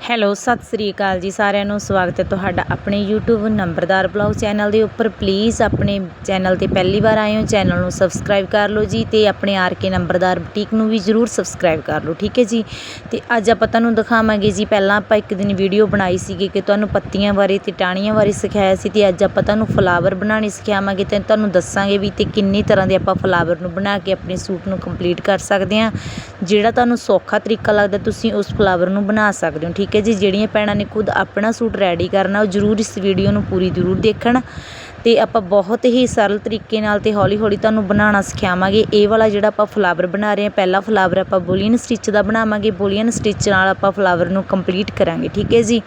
Hello, Sat Sri ਅਕਾਲ ਜੀ ਸਾਰਿਆਂ ਨੂੰ। ਸਵਾਗਤ ਹੈ ਤੁਹਾਡਾ ਆਪਣੇ YouTube ਨੰਬਰਦਾਰ ਬਲੌਗ ਚੈਨਲ ਦੇ ਉੱਪਰ। ਪਲੀਜ਼ ਆਪਣੇ ਚੈਨਲ ਤੇ ਪਹਿਲੀ ਵਾਰ ਆਏ ਹੋ, ਚੈਨਲ ਨੂੰ ਸਬਸਕ੍ਰਾਈਬ ਕਰ ਲਓ ਜੀ ਤੇ ਆਪਣੇ ਆਰ ਕੇ ਨੰਬਰਦਾਰ ਬੁਟੀਕ ਨੂੰ ਵੀ ਜਰੂਰ ਸਬਸਕ੍ਰਾਈਬ ਕਰ ਲਓ, ਠੀਕ ਹੈ ਜੀ? ਤੇ ਅੱਜ ਆਪਾਂ ਤੁਹਾਨੂੰ ਦਿਖਾਵਾਂਗੇ ਜੀ, ਪਹਿਲਾਂ ਆਪਾਂ ਇੱਕ ਦਿਨ ਵੀਡੀਓ ਬਣਾਈ ਸੀਗੀ ਕਿ ਤੁਹਾਨੂੰ ਪੱਤੀਆਂ ਬਾਰੇ ਤੇ ਟਾਹਣੀਆਂ ਬਾਰੇ ਸਿਖਾਇਆ ਸੀ ਤੇ ਅੱਜ ਆਪਾਂ ਤੁਹਾਨੂੰ ਫਲਾਵਰ ਬਣਾਉਣੇ ਸਿਖਾਵਾਂਗੇ ਤੇ ਤੁਹਾਨੂੰ ਦੱਸਾਂਗੇ ਵੀ ਤੇ ਕਿੰਨੀ ਤਰ੍ਹਾਂ ਦੇ ਆਪਾਂ ਫਲਾਵਰ ਨੂੰ ਬਣਾ ਕੇ ਆਪਣੇ ਸੂਟ ਨੂੰ ਕੰਪਲੀਟ ਕਰ ਸਕਦੇ ਹਾਂ। ਜਿਹੜਾ ਤੁਹਾਨੂੰ ਸੌਖਾ ਤਰੀਕਾ ਲੱਗਦਾ, ਤੁਸੀਂ ਉਸ ਫਲਾਵਰ ਨੂੰ ਬਣਾ ਸਕਦੇ ਹੋ, ਠੀਕ ਠੀਕ ਹੈ ਜੀ ਜਿਹੜੀਆਂ ਭੈਣਾਂ ਨੇ ਖੁਦ ਆਪਣਾ ਸੂਟ ਰੈਡੀ ਕਰਨਾ, ਉਹ ਜ਼ਰੂਰ ਇਸ ਵੀਡੀਓ ਨੂੰ ਪੂਰੀ ਜ਼ਰੂਰ ਦੇਖਣ ਅਤੇ ਆਪਾਂ ਬਹੁਤ ਹੀ ਸਰਲ ਤਰੀਕੇ ਨਾਲ ਅਤੇ ਹੌਲੀ ਹੌਲੀ ਤੁਹਾਨੂੰ ਬਣਾਉਣਾ ਸਿਖਾਵਾਂਗੇ। ਇਹ ਵਾਲਾ ਜਿਹੜਾ ਆਪਾਂ ਫਲਾਵਰ ਬਣਾ ਰਹੇ ਹਾਂ, ਪਹਿਲਾ ਫਲਾਵਰ ਆਪਾਂ ਬੁਲੀਅਨ ਸਟਿਚ ਦਾ ਬਣਾਵਾਂਗੇ। ਬੁਲੀਅਨ ਸਟਿਚ ਨਾਲ ਆਪਾਂ ਫਲਾਵਰ ਨੂੰ ਕੰਪਲੀਟ ਕਰਾਂਗੇ, ਠੀਕ ਹੈ ਜੀ?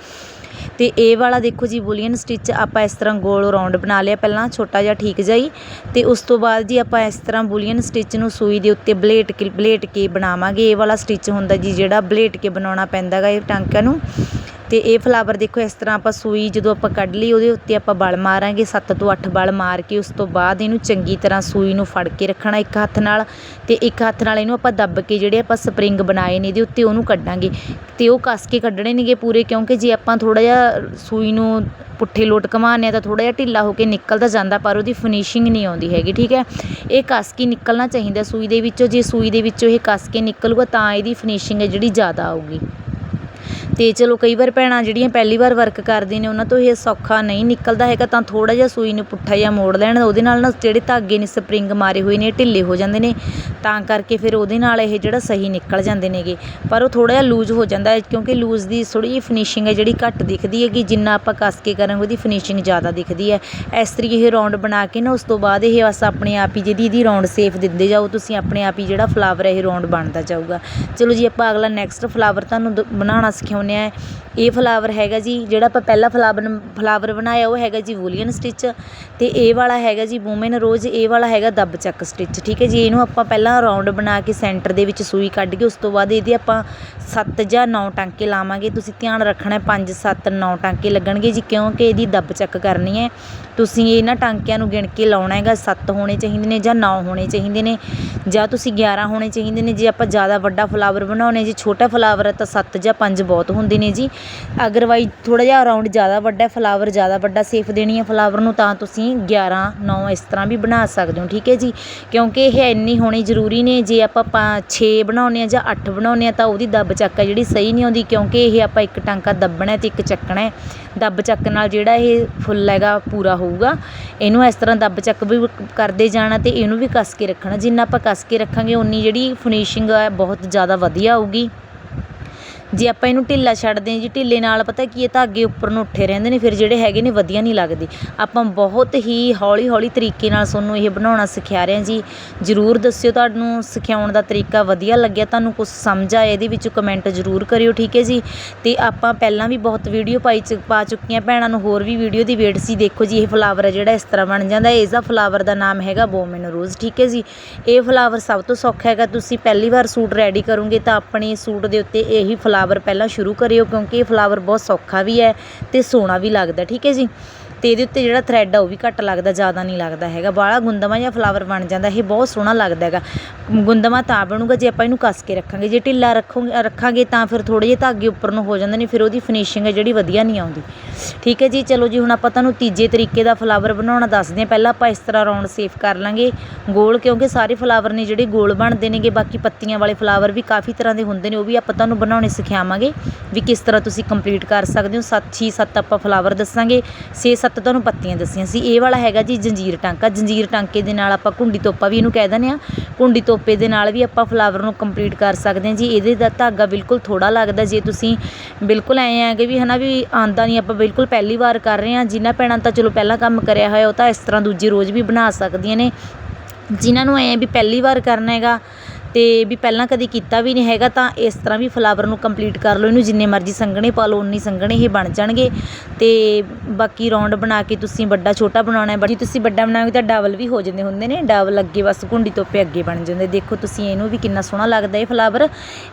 ਤੇ ਇਹ ਵਾਲਾ ਦੇਖੋ ਜੀ ਬੁਲੀਅਨ ਸਟਿਚ ਆਪਾਂ ਇਸ ਤਰ੍ਹਾਂ ਗੋਲ ਰਾਉਂਡ ਬਣਾ ਲਿਆ, ਪਹਿਲਾਂ ਛੋਟਾ ਜਿਹਾ ਠੀਕ ਜਾਈ ਤੇ ਉਸ ਤੋਂ ਬਾਅਦ ਜੀ ਆਪਾਂ ਇਸ ਤਰ੍ਹਾਂ ਬੁਲੀਅਨ ਸਟਿਚ ਨੂੰ ਸੂਈ ਦੇ ਉੱਤੇ ਬਲੇਟ ਕੇ ਬਲੇਟ ਕੇ ਬਣਾਵਾਂਗੇ। ਇਹ ਵਾਲਾ ਸਟਿਚ ਹੁੰਦਾ ਜੀ ਜਿਹੜਾ ਬਲੇਟ ਕੇ ਬਣਾਉਣਾ ਪੈਂਦਾ ਗਾ ਇਹ ਟਾਂਕਿਆਂ ਨੂੰ। ਅਤੇ ਇਹ ਫਲਾਵਰ ਦੇਖੋ, ਇਸ ਤਰ੍ਹਾਂ ਆਪਾਂ ਸੂਈ ਜਦੋਂ ਆਪਾਂ ਕੱਢ ਲਈ, ਉਹਦੇ ਉੱਤੇ ਆਪਾਂ ਬਲ ਮਾਰਾਂਗੇ 7 ਤੋਂ 8 ਬਲ ਮਾਰ ਕੇ, ਉਸ ਤੋਂ ਬਾਅਦ ਇਹਨੂੰ ਚੰਗੀ ਤਰ੍ਹਾਂ ਸੂਈ ਨੂੰ ਫੜ ਕੇ ਰੱਖਣਾ ਇੱਕ ਹੱਥ ਨਾਲ ਅਤੇ ਇੱਕ ਹੱਥ ਨਾਲ ਇਹਨੂੰ ਆਪਾਂ ਦੱਬ ਕੇ ਜਿਹੜੇ ਆਪਾਂ ਸਪਰਿੰਗ ਬਣਾਏ ਨੇ, ਇਹਦੇ ਉੱਤੇ ਉਹਨੂੰ ਕੱਢਾਂਗੇ ਅਤੇ ਉਹ ਕੱਸ ਕੇ ਕੱਢਣੇ ਨੇਗੇ ਪੂਰੇ, ਕਿਉਂਕਿ ਜੇ ਆਪਾਂ ਥੋੜ੍ਹਾ ਜਿਹਾ ਸੂਈ ਨੂੰ ਪੁੱਠੇ ਲੋਟ ਘਮਾਉਂਦੇ ਆ ਤਾਂ ਥੋੜ੍ਹਾ ਜਿਹਾ ਢਿੱਲਾ ਹੋ ਕੇ ਨਿਕਲਦਾ ਜਾਂਦਾ, ਪਰ ਉਹਦੀ ਫਿਨਿਸ਼ਿੰਗ ਨਹੀਂ ਆਉਂਦੀ ਹੈਗੀ, ਠੀਕ ਹੈ? ਇਹ ਕੱਸ ਕੇ ਨਿਕਲਣਾ ਚਾਹੀਦਾ ਸੂਈ ਦੇ ਵਿੱਚੋਂ, ਜੇ ਸੂਈ ਦੇ ਵਿੱਚੋਂ ਇਹ ਕੱਸ ਕੇ ਨਿਕਲੂਗਾ ਤਾਂ ਇਹਦੀ ਫਿਨਿਸ਼ਿੰਗ ਹੈ ਜਿਹੜੀ ਜ਼ਿਆਦਾ ਆਊਗੀ। ਅਤੇ ਚਲੋ ਕਈ ਵਾਰ ਭੈਣਾਂ ਜਿਹੜੀਆਂ ਪਹਿਲੀ ਵਾਰ ਵਰਕ ਕਰਦੀਆਂ ਨੇ, ਉਹਨਾਂ ਤੋਂ ਇਹ ਸੌਖਾ ਨਹੀਂ ਨਿਕਲਦਾ ਹੈਗਾ, ਤਾਂ ਥੋੜ੍ਹਾ ਜਿਹਾ ਸੂਈ ਨੂੰ ਪੁੱਠਾ ਜਿਹਾ ਮੋੜ ਲੈਣ, ਉਹਦੇ ਨਾਲ ਨਾ ਜਿਹੜੇ ਧਾਗੇ ਨੇ ਸਪਰਿੰਗ ਮਾਰੇ ਹੋਏ ਨੇ ਢਿੱਲੇ ਹੋ ਜਾਂਦੇ ਨੇ, ਤਾਂ ਕਰਕੇ ਫਿਰ ਉਹਦੇ ਨਾਲ ਇਹ ਜਿਹੜਾ ਸਹੀ ਨਿਕਲ ਜਾਂਦੇ ਨੇਗੇ। ਪਰ ਉਹ ਥੋੜ੍ਹਾ ਜਿਹਾ ਲੂਜ਼ ਹੋ ਜਾਂਦਾ ਹੈ, ਕਿਉਂਕਿ ਲੂਜ਼ ਦੀ ਥੋੜ੍ਹੀ ਜਿਹੀ ਫਿਨਿਸ਼ਿੰਗ ਹੈ, ਜਿਹੜੀ ਘੱਟ ਦਿਖਦੀ ਹੈਗੀ, ਜਿੰਨਾ ਆਪਾਂ ਕੱਸ ਕੇ ਕਰਾਂਗੇ, ਉਹਦੀ ਫਿਨਿਸ਼ਿੰਗ ਜ਼ਿਆਦਾ ਦਿਖਦੀ ਹੈ। ਇਸ ਤਰੀਕੇ ਇਹ ਰਾਉਂਡ ਬਣਾ ਕੇ ਨਾ, ਉਸ ਤੋਂ ਬਾਅਦ ਇਹ ਬਸ ਆਪਣੇ ਆਪ ਹੀ ਜਿਹਦੀ ਇਹਦੀ ਰਾਉਂਡ ਸੇਫ ਦਿੰਦੇ ਜਾਓ, ਤੁਸੀਂ ਆਪਣੇ ਆਪ ਹੀ ਜਿਹੜਾ ਫਲਾਵਰ ਹੈ, ਇਹ ਰਾਉਂਡ ਬਣਦਾ ਜਾਊਗਾ। ਚਲੋ ਜੀ, ਆਪਾਂ ਅਗਲਾ ਨੈਕਸਟ ਫਲਾਵਰ ਤੁਹਾਨੂੰ ਦ- ਬਣਾਉਣਾ ਸਿਖਾਉਂਦੇ ਆ ਇਹ ਫਲਾਵਰ ਹੈਗਾ ਜੀ, ਜਿਹੜਾ ਆਪਾਂ ਪਹਿਲਾ ਫਲਾਵਰ ਫਲਾਵਰ ਬਣਾਇਆ, ਉਹ ਹੈਗਾ ਜੀ ਵੂਲੀਅਨ ਸਟਿਚ ਅਤੇ ਇਹ ਵਾਲਾ ਹੈਗਾ ਜੀ ਵੂਮੈਨ ਰੋਜ਼ ਇਹ ਵਾਲਾ ਹੈਗਾ ਦੱਬ ਚੱਕ ਸਟਿਚ ਠੀਕ ਹੈ ਜੀ। ਇਹਨੂੰ ਆਪਾਂ ਪਹਿਲਾਂ ਰਾਉਂਡ ਬਣਾ ਕੇ ਸੈਂਟਰ ਦੇ ਵਿੱਚ ਸੂਈ ਕੱਢ ਕੇ ਉਸ ਤੋਂ ਬਾਅਦ ਇਹਦੇ ਆਪਾਂ 7 ਜਾਂ 9 ਟਾਂਕੇ ਲਾਵਾਂਗੇ। ਤੁਸੀਂ ਧਿਆਨ ਰੱਖਣਾ 5 7 9 ਟਾਂਕੇ ਲੱਗਣਗੇ ਜੀ, ਕਿਉਂਕਿ ਇਹਦੀ ਦੱਬ ਚੱਕ ਕਰਨੀ ਹੈ। ਤੁਸੀਂ ਇਹਨਾਂ ਟਾਂਕਿਆਂ ਨੂੰ ਗਿਣ ਕੇ ਲਾਉਣਾ ਹੈਗਾ, ਸੱਤ ਹੋਣੇ ਚਾਹੀਦੇ ਨੇ ਜਾਂ ਨੌ ਹੋਣੇ ਚਾਹੀਦੇ ਨੇ, ਜਾਂ ਤੁਸੀਂ 11 ਹੋਣੇ ਚਾਹੀਦੇ ਨੇ, ਜੇ ਆਪਾਂ ਜ਼ਿਆਦਾ ਵੱਡਾ ਫਲਾਵਰ ਬਣਾਉਣੇ ਜੀ ਛੋਟਾ ਫਲਾਵਰ ਹੈ ਤਾਂ ਸੱਤ ਜਾਂ ਪੰਜ ਬਹੁਤ ਹੁੰਦੇ ਨੇ ਜੀ। ਅਗਰਵਾਈਜ਼ ਥੋੜ੍ਹਾ ਜਿਹਾ ਅਰਾਊਂਡ ਜ਼ਿਆਦਾ ਵੱਡਾ ਫਲਾਵਰ ਜ਼ਿਆਦਾ ਵੱਡਾ ਸੇਫ ਦੇਣੀ ਹੈ ਫਲਾਵਰ ਨੂੰ, ਤਾਂ ਤੁਸੀਂ 11 9 ਇਸ ਤਰ੍ਹਾਂ ਵੀ ਬਣਾ ਸਕਦੇ ਹੋ, ਠੀਕ ਹੈ ਜੀ? ਕਿਉਂਕਿ ਇਹ ਇੰਨੀ ਹੋਣੀ ਜ਼ਰੂਰੀ ਨੇ, ਜੇ ਆਪਾਂ ਛੇ ਬਣਾਉਨੇ ਆ ਜਾਂ ਅੱਠ ਬਣਾਉਨੇ ਆ ਤਾਂ ਉਹਦੀ ਦੱਬ ਚੱਕ ਹੈ ਜਿਹੜੀ ਸਹੀ ਨਹੀਂ ਆਉਂਦੀ, ਕਿਉਂਕਿ ਇਹ ਆਪਾਂ ਇੱਕ ਟਾਂਕਾ ਦੱਬਣਾ ਹੈ ਤੇ ਇੱਕ ਚੱਕਣਾ ਦੱਬ ਚੱਕ ਨਾਲ ਜਿਹੜਾ ਇਹ ਫੁੱਲ ਹੈਗਾ ਪੂਰਾ ਹੋਊਗਾ। ਇਹਨੂੰ ਇਸ ਤਰ੍ਹਾਂ ਦੱਬ ਚੱਕ ਵੀ ਕਰਦੇ ਜਾਣਾ ਅਤੇ ਇਹਨੂੰ ਵੀ ਕੱਸ ਕੇ ਰੱਖਣਾ। ਜਿੰਨਾ ਆਪਾਂ ਕੱਸ ਕੇ ਰੱਖਾਂਗੇ ਉਨੀ ਜਿਹੜੀ ਫਿਨਿਸ਼ਿੰਗ ਹੈ ਬਹੁਤ ਜ਼ਿਆਦਾ ਵਧੀਆ ਆਊਗੀ। ਜੇ ਆਪਾਂ ਇਹਨੂੰ ਢਿੱਲਾ ਛੱਡਦੇ ਹਾਂ ਜੀ, ਢਿੱਲੇ ਨਾਲ ਪਤਾ ਕੀ ਹੈ, ਧਾਗੇ ਉੱਪਰ ਨੂੰ ਉੱਠੇ ਰਹਿੰਦੇ ਨੇ, ਫਿਰ ਜਿਹੜੇ ਹੈਗੇ ਨੇ ਵਧੀਆ ਨਹੀਂ ਲੱਗਦੇ। ਆਪਾਂ ਬਹੁਤ ਹੀ ਹੌਲੀ ਹੌਲੀ ਤਰੀਕੇ ਨਾਲ ਤੁਹਾਨੂੰ ਇਹ ਬਣਾਉਣਾ ਸਿਖਾ ਰਹੇ ਹਾਂ ਜੀ। ਜਰੂਰ ਦੱਸਿਓ ਤੁਹਾਨੂੰ ਸਿਖਾਉਣ ਦਾ ਤਰੀਕਾ ਵਧੀਆ ਲੱਗਿਆ, ਤੁਹਾਨੂੰ ਕੁਝ ਸਮਝ ਆਇਆ ਇਹਦੇ ਵਿੱਚ ਕਮੈਂਟ ਜਰੂਰ ਕਰਿਓ, ਠੀਕ ਹੈ ਜੀ। ਅਤੇ ਆਪਾਂ ਪਹਿਲਾਂ ਵੀ ਬਹੁਤ ਵੀਡੀਓ ਪਾਈ ਚ, ਪਾ ਚੁੱਕੀਆਂ ਭੈਣਾਂ ਨੂੰ, ਹੋਰ ਵੀ ਵੀਡੀਓ ਦੀ ਵੇਟ ਸੀ। ਦੇਖੋ ਜੀ, ਇਹ ਫਲਾਵਰ ਹੈ ਜਿਹੜਾ ਇਸ ਤਰ੍ਹਾਂ ਬਣ ਜਾਂਦਾ ਇਸ ਦਾ ਫਲਾਵਰ ਦਾ ਨਾਮ ਹੈਗਾ ਬੋਮਨ ਰੋਜ਼ ਠੀਕ ਹੈ ਜੀ। ਇਹ ਫਲਾਵਰ ਸਭ ਤੋਂ ਸੌਖਾ ਹੈਗਾ, ਤੁਸੀਂ ਪਹਿਲੀ ਵਾਰ ਸੂਟ ਰੈਡੀ ਕਰੋਗੇ ਤਾਂ ਆਪਣੇ ਸੂਟ ਦੇ ਉੱਤੇ ਇਹੀ ਫਲਾਵਰ ਫਲਾਵਰ ਪਹਿਲਾਂ ਸ਼ੁਰੂ ਕਰਿਓ ਕਿਉਂਕਿ ਇਹ ਫਲਾਵਰ ਬਹੁਤ ਸੌਖਾ ਵੀ ਹੈ ਅਤੇ ਸੋਹਣਾ ਵੀ ਲੱਗਦਾ, ਠੀਕ ਹੈ ਜੀ? ਅਤੇ ਇਹਦੇ ਉੱਤੇ ਜਿਹੜਾ ਥਰੈਡ ਆ ਉਹ ਵੀ ਘੱਟ ਲੱਗਦਾ, ਜ਼ਿਆਦਾ ਨਹੀਂ ਲੱਗਦਾ ਹੈਗਾ। ਬਾਹਲਾ ਗੁੰਦਮਾ ਜਾਂ ਫਲਾਵਰ ਬਣ ਜਾਂਦਾ, ਇਹ ਬਹੁਤ ਸੋਹਣਾ ਲੱਗਦਾ ਹੈਗਾ। ਗੁੰਦਮਾ ਤਾਂ ਬਣੂਗਾ, ਜੇ ਆਪਾਂ ਇਹਨੂੰ ਕੱਸ ਕੇ ਰੱਖਾਂਗੇ। ਜੇ ਢਿੱਲਾ ਰੱਖੋਗੇ ਰੱਖਾਂਗੇ ਤਾਂ ਫਿਰ ਥੋੜ੍ਹੇ ਜਿਹੇ ਧਾਗੇ ਉੱਪਰ ਨੂੰ ਹੋ ਜਾਂਦੇ ਨੇ, ਫਿਰ ਉਹਦੀ ਫਿਨਿਸ਼ਿੰਗ ਹੈ ਜਿਹੜੀ ਵਧੀਆ ਨਹੀਂ ਆਉਂਦੀ। ਠੀਕ ਹੈ ਜੀ, ਚਲੋ ਜੀ, ਹੁਣ ਆਪਾਂ ਤੁਹਾਨੂੰ ਤੀਜੇ ਤਰੀਕੇ ਦਾ ਫਲਾਵਰ ਬਣਾਉਣਾ ਦੱਸਦੇ ਹਾਂ। ਪਹਿਲਾਂ ਆਪਾਂ ਇਸ ਤਰ੍ਹਾਂ ਰਾਉਂਡ ਸੇਫ ਕਰ ਲਾਂਗੇ। ਗੋਲ, ਕਿਉਂਕਿ ਸਾਰੇ ਫਲਾਵਰ ਨੇ ਜਿਹੜੇ ਗੋਲ ਬਣਦੇ ਨੇਗੇ, ਬਾਕੀ ਪੱਤੀਆਂ ਵਾਲੇ ਫਲਾਵਰ ਵੀ ਕਾਫੀ ਤਰ੍ਹਾਂ ਦੇ ਹੁੰਦੇ ਨੇ, ਉਹ ਵੀ ਆਪਾਂ ਤੁਹਾਨੂੰ ਬਣਾਉਣੇ ਸਿਖਾਵਾਂਗੇ। ਵੀ ਕਿਸ ਤਰ੍ਹਾਂ ਤੁਸੀਂ ਕੰਪਲੀਟ ਕਰ ਸਕਦੇ ਹੋ। 7 6 7 ਆਪਾਂ ਫਲਾਵਰ ਦੱਸਾਂਗੇ। 6 7 ਤੁਹਾਨੂੰ ਪੱਤੀਆਂ ਦੱਸੀਆਂ ਸੀ। ਇਹ ਵਾਲਾ ਹੈਗਾ ਜੀ ਜੰਜੀਰ ਟਾਂਕਾ। ਜੰਜੀਰ ਟਾਂਕੇ ਦੇ ਨਾਲ ਆਪਾਂ ਕੁੰਡੀ ਤੋਪਾ ਵੀ ਇਹਨੂੰ ਕਹਿ ਦਿੰਦੇ ਆ ਕੁੰਡੀ ਤੋਪੇ ਦੇ ਨਾਲ ਵੀ ਆਪਾਂ ਫਲਾਵਰ ਨੂੰ ਕੰਪਲੀਟ ਕਰ ਸਕਦੇ ਹਾਂ ਜੀ। ਇਹਦੇ ਦਾ ਧਾਗਾ ਬਿਲਕੁਲ ਥੋੜਾ ਲੱਗਦਾ ਜੇ ਤੁਸੀਂ ਬਿਲਕੁਲ ਐਂ ਆ ਕਿ ਵੀ ਹਨਾ ਵੀ ਆਂਦਾ ਨਹੀਂ ਆਪਾਂ ਬਿਲਕੁਲ ਪਹਿਲੀ ਵਾਰ ਕਰ ਰਹੇ ਹਾਂ। ਜਿਨ੍ਹਾਂ ਭੈਣਾਂ ਤਾਂ ਚਲੋ ਪਹਿਲਾਂ ਕੰਮ ਕਰਿਆ ਹੋਇਆ, ਉਹ ਤਾਂ ਇਸ ਤਰ੍ਹਾਂ ਦੂਜੇ ਰੋਜ਼ ਵੀ ਬਣਾ ਸਕਦੀਆਂ ਨੇ। ਜਿਨ੍ਹਾਂ ਨੂੰ ਐਂ ਵੀ ਪਹਿਲੀ ਵਾਰ ਕਰਨਾ ਹੈਗਾ ਅਤੇ ਵੀ ਪਹਿਲਾਂ ਕਦੇ ਕੀਤਾ ਵੀ ਨਹੀਂ ਹੈਗਾ, ਤਾਂ ਇਸ ਤਰ੍ਹਾਂ ਵੀ ਫਲਾਵਰ ਨੂੰ ਕੰਪਲੀਟ ਕਰ ਲਓ, ਇਹਨੂੰ ਜਿੰਨੇ ਮਰਜ਼ੀ ਸੰਘਣੇ ਪਾ ਲਓ ਉਨੀ ਸੰਘਣੇ ਇਹ ਬਣ ਜਾਣਗੇ। ਅਤੇ ਬਾਕੀ ਰਾਉਂਡ ਬਣਾ ਕੇ ਤੁਸੀਂ ਵੱਡਾ ਛੋਟਾ ਬਣਾਉਣਾ ਹੈ ਤੁਸੀਂ ਵੱਡਾ ਬਣਾਓਗੇ ਤਾਂ ਡਬਲ ਵੀ ਹੋ ਜਾਂਦੇ ਹੁੰਦੇ ਨੇ, ਡਬਲ ਅੱਗੇ ਬਸ ਘੁੰਡੀ ਤੋਪੇ ਅੱਗੇ ਬਣ ਜਾਂਦੇ। ਦੇਖੋ ਤੁਸੀਂ ਇਹਨੂੰ ਵੀ ਕਿੰਨਾ ਸੋਹਣਾ ਲੱਗਦਾ ਇਹ ਫਲਾਵਰ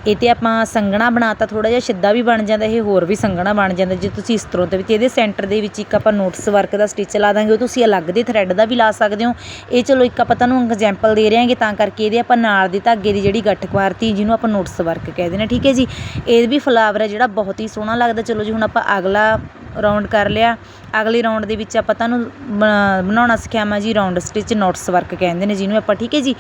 ਇਹ ਤੇ ਆਪਾਂ ਸੰਘਣਾ ਬਣਾਤਾ ਥੋੜਾ ਜਿਹਾ ਸਿੱਧਾ ਵੀ ਬਣ ਜਾਂਦਾ, ਇਹ ਹੋਰ ਵੀ ਸੰਘਣਾ ਬਣ ਜਾਂਦਾ। ਜੇ ਤੁਸੀਂ ਇਸ ਤਰ੍ਹਾਂ ਤੇ ਵੀ ਇਹਦੇ ਸੈਂਟਰ ਦੇ ਵਿੱਚ ਇੱਕ ਆਪਾਂ ਨੋਟਸ ਵਰਕ ਦਾ ਸਟਿਚ ਲਾ ਦਾਂਗੇ, ਉਹ ਤੁਸੀਂ ਅਲੱਗ ਦੇ ਥਰੈਡ ਦਾ ਵੀ ਲਾ ਸਕਦੇ ਹੋ। ਇਹ ਚਲੋ ਇੱਕ ਆਪਾਂ ਤੁਹਾਨੂੰ ਐਗਜ਼ਾਮਪਲ ਦੇ ਰਹੇ ਹਾਂਗੇ, ਤਾਂ ਕਰਕੇ ਇਹਦੇ ਆਪਾਂ ਨਾਲ ਦੇ ਧਾਗੇ ਨੱਕੇ ਦੀ ਜਿਹੜੀ ਗੱਠ ਮਾਰਤੀ ਜਿਹਨੂੰ ਆਪਾਂ ਨੋਟਸ ਵਰਕ ਕਹਿ ਦਿੰਦੇ ਹਾਂ ਠੀਕ ਹੈ ਜੀ? ਇਹ ਵੀ ਫਲਾਵਰ ਹੈ ਜਿਹੜਾ ਬਹੁਤ ਹੀ ਸੋਹਣਾ ਲੱਗਦਾ। ਚਲੋ ਜੀ, ਹੁਣ ਆਪਾਂ ਅਗਲਾ ਰਾਉਂਡ ਕਰ ਲਿਆ। ਅਗਲੇ ਰਾਉਂਡ ਦੇ ਵਿੱਚ ਆਪਾਂ ਤੁਹਾਨੂੰ ਬਣਾ- ਬਣਾਉਣਾ ਸਿਖਾਵਾਂ ਜੀ ਰਾਉਂਡ ਸਟਿਚ ਨੋਟਸ ਵਰਕ ਕਹਿੰਦੇ ਨੇ ਜਿਹਨੂੰ ਆਪਾਂ, ਠੀਕ ਹੈ ਜੀ?